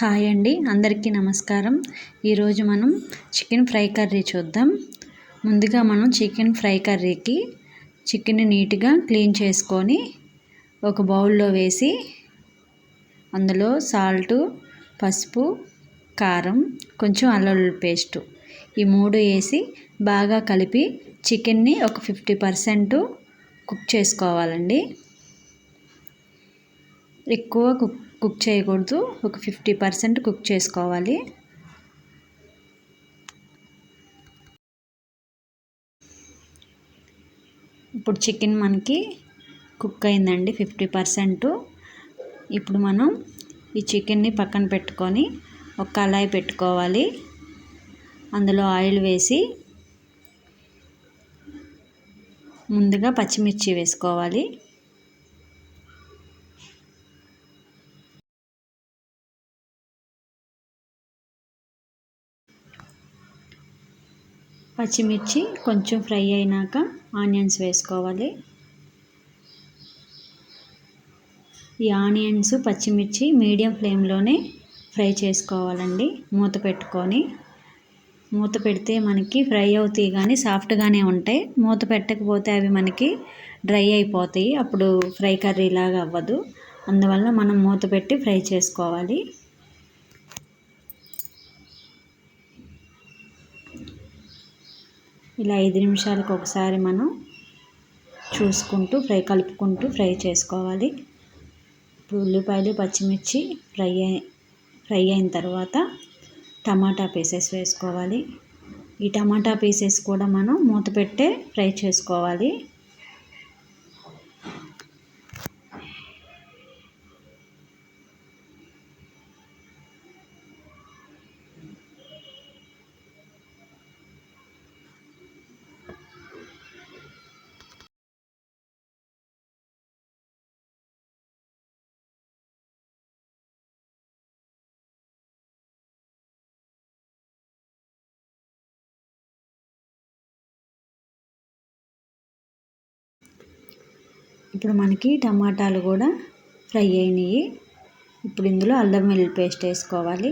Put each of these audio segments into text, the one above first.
Hi అండి అందరికీ నమస్కారం. ఈరోజు మనం చికెన్ ఫ్రై కర్రీ చూద్దాం. ముందుగా మనం చికెన్ ఫ్రై కర్రీకి చికెన్ నీట్గా క్లీన్ చేసుకొని ఒక బౌల్లో వేసి అందులో సాల్టు పసుపు కారం కొంచెం అల్లం పేస్టు ఈ మూడు వేసి బాగా కలిపి చికెన్ని ఒక ఫిఫ్టీ పర్సెంట్ కుక్ చేసుకోవాలండి. ఎక్కువ కుక్ కుక్ చేయకూడదు. ఒక ఫిఫ్టీ పర్సెంట్ కుక్ చేసుకోవాలి. ఇప్పుడు చికెన్ మనకి కుక్ అయిందండి ఫిఫ్టీ పర్సెంట్. ఇప్పుడు మనం ఈ చికెన్ని పక్కన పెట్టుకొని ఒక కళాయి పెట్టుకోవాలి. అందులో ఆయిల్ వేసి ముందుగా పచ్చిమిర్చి వేసుకోవాలి. పచ్చిమిర్చి కొంచెం ఫ్రై అయినాక ఆనియన్స్ వేసుకోవాలి. ఈ ఆనియన్స్ పచ్చిమిర్చి మీడియం ఫ్లేమ్లోనే ఫ్రై చేసుకోవాలండి. మూత పెట్టుకొని. మూత పెడితే మనకి ఫ్రై అవుతాయి కానీ సాఫ్ట్గానే ఉంటాయి. మూత పెట్టకపోతే అవి మనకి డ్రై అయిపోతాయి. అప్పుడు ఫ్రై కర్రీ లాగా అవ్వదు. అందువల్ల మనం మూత పెట్టి ఫ్రై చేసుకోవాలి. ఇలా ఐదు నిమిషాలకు ఒకసారి మనం చూసుకుంటూ ఫ్రై కలుపుకుంటూ ఫ్రై చేసుకోవాలి. ఇప్పుడు ఉల్లిపాయలు పచ్చిమిర్చి ఫ్రై ఫ్రై అయిన తర్వాత టమాటా పీసెస్ వేసుకోవాలి. ఈ టమాటా పీసెస్ కూడా మనం మూత పెట్టే ఫ్రై చేసుకోవాలి. ఇప్పుడు మనకి టమాటాలు కూడా ఫ్రై అయినాయి. ఇప్పుడు ఇందులో అల్లం వెల్లుల్లి పేస్ట్ వేసుకోవాలి.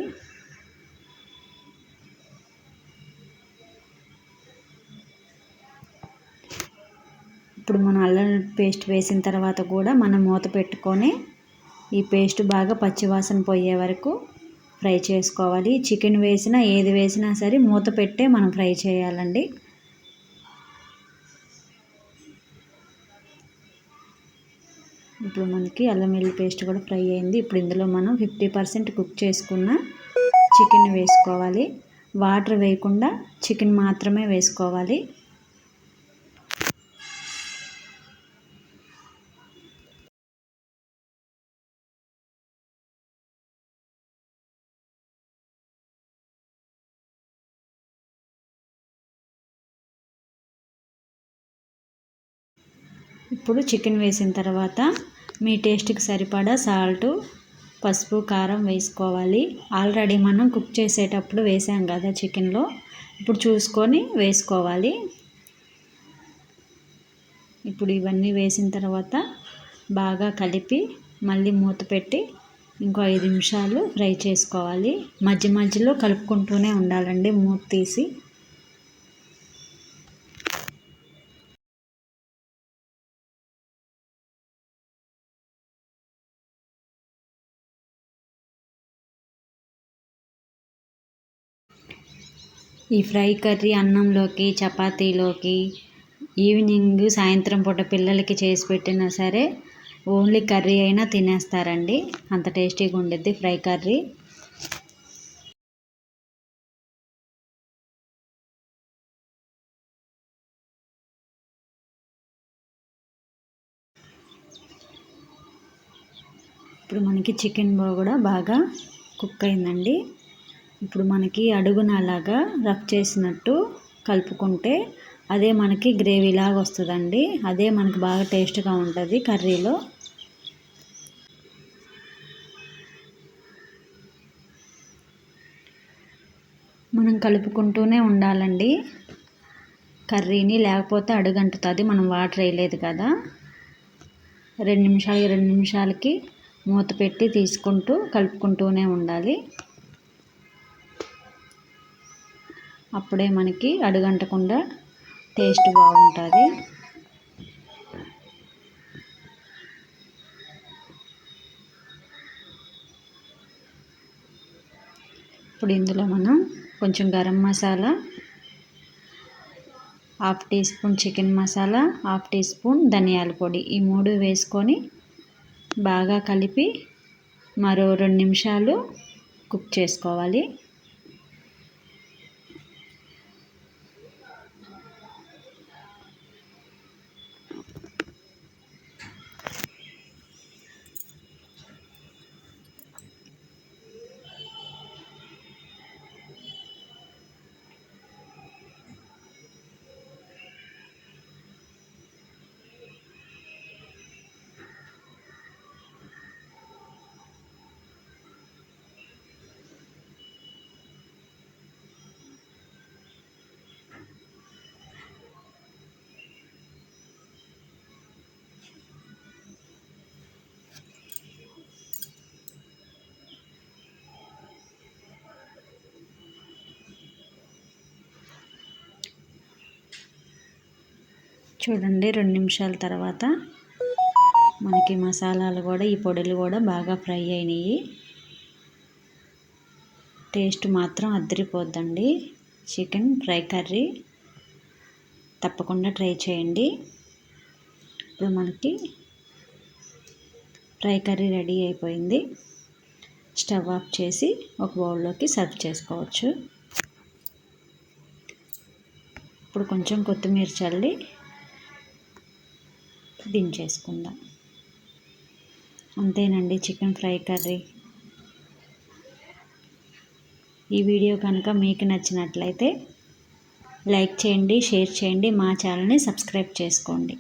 ఇప్పుడు మనం అల్లం పేస్ట్ వేసిన తర్వాత కూడా మనం మూత పెట్టుకొని ఈ పేస్ట్ బాగా పచ్చివాసన పోయే వరకు ఫ్రై చేసుకోవాలి. చికెన్ వేసినా ఏది వేసినా సరే మూత పెట్టే మనం ఫ్రై చేయాలండి. ఇప్పుడు అల్లం వెల్లుల్లి పేస్ట్ కూడా ఫ్రై అయింది. ఇప్పుడు ఇందులో మనం ఫిఫ్టీ పర్సెంట్ కుక్ చేసుకున్న చికెన్ వేసుకోవాలి. వాటర్ వేయకుండా చికెన్ మాత్రమే వేసుకోవాలి. ఇప్పుడు చికెన్ వేసిన తర్వాత మీ టేస్ట్కి సరిపడా సాల్టు పసుపు కారం వేసుకోవాలి. ఆల్రెడీ మనం కుక్ చేసేటప్పుడు వేసాం కదా చికెన్లో. ఇప్పుడు చూసుకొని వేసుకోవాలి. ఇప్పుడు ఇవన్నీ వేసిన తర్వాత బాగా కలిపి మళ్ళీ మూత పెట్టి ఇంకో ఐదు నిమిషాలు ఫ్రై చేసుకోవాలి. మధ్య మధ్యలో కలుపుకుంటూనే ఉండాలండి మూత తీసి. ఈ ఫ్రై కర్రీ అన్నంలోకి చపాతీలోకి ఈవినింగ్ సాయంత్రం పూట పిల్లలకి చేసి పెట్టినా సరే ఓన్లీ కర్రీ అయినా తినేస్తారండి. అంత టేస్టీగా ఉండిద్ది ఫ్రై కర్రీ. ఇప్పుడు మనకి చికెన్ కూడా బాగా కుక్ అయిందండి. ఇప్పుడు మనకి అడుగున అలాగా రఫ్ చేసినట్టు కలుపుకుంటే అదే మనకి గ్రేవీలాగా వస్తుందండి. అదే మనకి బాగా టేస్ట్గా ఉంటుంది కర్రీలో. మనం కలుపుకుంటూనే ఉండాలండి. కర్రీని లేకపోతే అడుగంటుతుంది మనం వాటర్ వేయలేదు కదా. రెండు నిమిషాలకి రెండు నిమిషాలకి మూత పెట్టి తీసుకుంటూ కలుపుకుంటూనే ఉండాలి. అప్పుడే మనకి అడుగంటకుండా టేస్ట్ బాగుంటుంది. ఇప్పుడు ఇందులో మనం కొంచెం garam masala half teaspoon chicken masala half teaspoon ధనియాల పొడి ఈ మూడు వేసుకొని బాగా కలిపి మరో రెండు నిమిషాలు కుక్ చేసుకోవాలి. చూడండి రెండు నిమిషాల తర్వాత మనకి మసాలాలు కూడా ఈ పొడులు కూడా బాగా ఫ్రై అయినాయి. టేస్ట్ మాత్రం అద్దరిపోద్దండి. చికెన్ ఫ్రై కర్రీ తప్పకుండా ట్రై చేయండి. ఇప్పుడు మనకి ఫ్రై కర్రీ రెడీ అయిపోయింది. స్టవ్ ఆఫ్ చేసి ఒక బౌల్లోకి సర్వ్ చేసుకోవచ్చు. ఇప్పుడు కొంచెం కొత్తిమీర చల్లి దించేసుకుందాం. అంతేనండి చికెన్ ఫ్రై కర్రీ. ఈ వీడియో కనుక మీకు నచ్చినట్లయితే లైక్ చేయండి షేర్ చేయండి మా ఛానల్ని సబ్స్క్రైబ్ చేసుకోండి.